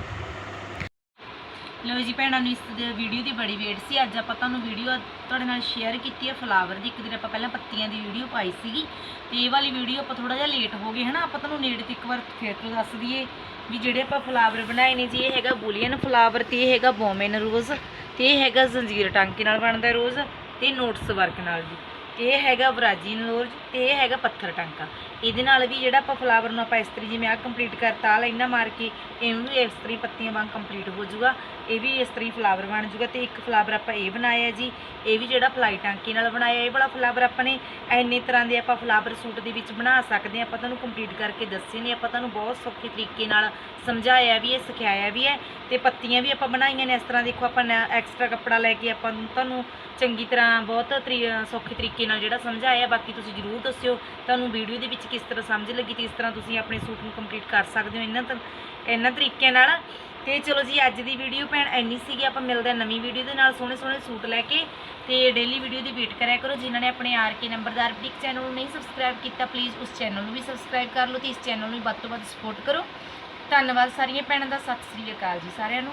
ਲਓ ਜੀ ਭੈਣਾਂ, ਨੂੰ ਇਸ ਵੀਡੀਓ ਦੀ ਬੜੀ ਵੇਟ ਸੀ। ਅੱਜ ਆਪਾਂ ਤੁਹਾਨੂੰ ਵੀਡੀਓ ਤੁਹਾਡੇ ਨਾਲ ਸ਼ੇਅਰ ਕੀਤੀ ਹੈ ਫਲਾਵਰ ਦੀ। ਇੱਕ ਦਿਨ ਆਪਾਂ ਪਹਿਲਾਂ ਪੱਤੀਆਂ ਦੀ ਵੀਡੀਓ ਪਾਈ ਸੀਗੀ। ਤੇ ਇਹ ਵਾਲੀ ਵੀਡੀਓ ਆਪਾਂ ਥੋੜਾ ਜਿਹਾ ਲੇਟ ਹੋ ਗਏ, ਹਨਾ? ਆਪਾਂ ਤੁਹਾਨੂੰ ਨੇੜੇ ਤੇ ਇੱਕ ਵਾਰ ਫੇਰ ਤੋਂ ਦੱਸ ਦਈਏ ਵੀ ਜਿਹੜੇ ਆਪਾਂ ਫਲਾਵਰ ਬਣਾਏ ਨੇ ਜੀ, ਇਹ ਹੈਗਾ ਬੁਲੀਅਨ ਫਲਾਵਰ ਤੇ ਇਹ ਹੈਗਾ ਬੋਮੇਨ ਰੋਜ਼ ਤੇ ਇਹ ਹੈਗਾ ਜ਼ੰਜੀਰ ਟਾਂਕੇ ਨਾਲ ਬਣਦਾ ਰੋਜ਼ ਤੇ ਨੋਟਸ ਵਰਕ ਨਾਲ ਜੀ। ਤੇ ਇਹ ਹੈਗਾ ਬਰਾਜੀਨ ਰੋਜ਼ ਤੇ ਇਹ ਹੈਗਾ ਪੱਥਰ ਟਾਂਕਾ। ਇਹਦੇ ਨਾਲ ਵੀ ਜਿਹੜਾ ਆਪਾਂ ਫਲਾਵਰ ਨੂੰ ਆਪਾਂ ਇਸ ਤਰੀ ਜਿਵੇਂ ਆ ਕੰਪਲੀਟ ਕਰਤਾ ਆ ਲਾਈਨਾਂ ਮਾਰ ਕੇ, ਇਹਨੂੰ ਵੀ ਇਸ ਤਰੀ ਪੱਤੀਆਂ ਵਾਂਗ ਕੰਪਲੀਟ ਹੋ ਜਾਊਗਾ। ਇਹ ਵੀ ਇਸ ਤਰੀ ਫਲਾਵਰ ਬਣ ਜਾਊਗਾ ਤੇ ਇੱਕ ਫਲਾਵਰ ਆਪਾਂ ਇਹ ਬਣਾਇਆ ਜੀ। ਇਹ ਵੀ ਜਿਹੜਾ ਫਲਾਈ ਟਾਂਕੀ ਨਾਲ ਬਣਾਇਆ, ਇਹ ਵਾਲਾ ਫਲਾਵਰ ਆਪਾਂ ਨੇ ਇੰਨੇ ਤਰ੍ਹਾਂ ਦੇ ਆਪਾਂ ਫਲਾਵਰ ਸੂਟ ਦੇ ਵਿੱਚ ਬਣਾ ਸਕਦੇ ਹਾਂ। ਆਪਾਂ ਤੁਹਾਨੂੰ ਕੰਪਲੀਟ ਕਰਕੇ ਦੱਸੇ ਨੇ, ਆਪਾਂ ਤੁਹਾਨੂੰ ਬਹੁਤ ਸੌਖੇ ਤਰੀਕੇ ਨਾਲ ਸਮਝਾਇਆ ਵੀ ਹੈ, ਸਿਖਾਇਆ ਵੀ ਹੈ ਤੇ ਪੱਤੀਆਂ ਵੀ ਆਪਾਂ ਬਣਾਈਆਂ ਨੇ। ਇਸ ਤਰ੍ਹਾਂ ਦੇਖੋ ਆਪਾਂ ਐਕਸਟਰਾ ਕੱਪੜਾ ਲੈ ਕੇ ਆਪਾਂ ਤੁਹਾਨੂੰ ਚੰਗੀ ਤਰ੍ਹਾਂ ਬਹੁਤ ਤਰੀ ਸੌਖੇ ਤਰੀਕੇ ਨਾਲ ਜਿਹੜਾ ਸਮਝਾਇਆ। ਬਾਕੀ ਤੁਸੀਂ ਜਰੂਰ ਦੱਸਿਓ। ਤੁਹਾਨੂੰ ਵੀਡੀਓ ਦੇ ਵਿੱਚ ਕਿਸ ਤਰ੍ਹਾਂ ਸਮਝ ਲੱਗੀ ਤੇ ਇਸ ਤਰ੍ਹਾਂ ਤੁਸੀਂ ਆਪਣੇ ਸੂਟ ਨੂੰ ਕੰਪਲੀਟ ਕਰ ਸਕਦੇ ਹੋ ਇਹਨਾਂ ਤਾਂ ਇਹਨਾਂ ਤਰੀਕਿਆਂ ਨਾਲ। ਤੇ ਚਲੋ ਜੀ, ਅੱਜ ਦੀ ਵੀਡੀਓ ਭੈਣ ਇੰਨੀ ਸੀਗੀ, ਆਪਾਂ ਮਿਲਦੇ ਹਾਂ ਨਵੀਂ ਵੀਡੀਓ ਦੇ ਨਾਲ ਸੋਹਣੇ ਸੋਹਣੇ ਸੂਟ ਲੈ ਕੇ। ਤੇ ਡੇਲੀ ਵੀਡੀਓ ਦੀ ਵੇਟ ਕਰਿਆ ਕਰੋ, ਜਿਨ੍ਹਾਂ ਨੇ ਆਪਣੇ ਆਰ ਕੇ ਨੰਬਰਦਾਰ ਬੁਟੀਕ ਚੈਨਲ ਨੂੰ ਨਹੀਂ ਸਬਸਕ੍ਰਾਈਬ ਕੀਤਾ ਪਲੀਜ਼ ਉਸ ਚੈਨਲ ਨੂੰ ਵੀ ਸਬਸਕ੍ਰਾਈਬ ਕਰ ਲਓ ਤੇ ਇਸ ਚੈਨਲ ਨੂੰ ਵੱਧ ਤੋਂ ਵੱਧ ਸਪੋਰਟ ਕਰੋ। ਧੰਨਵਾਦ ਸਾਰੀਆਂ ਭੈਣਾਂ ਦਾ, ਸਤਿ ਸ੍ਰੀ ਅਕਾਲ ਜੀ ਸਾਰਿਆਂ ਨੂੰ।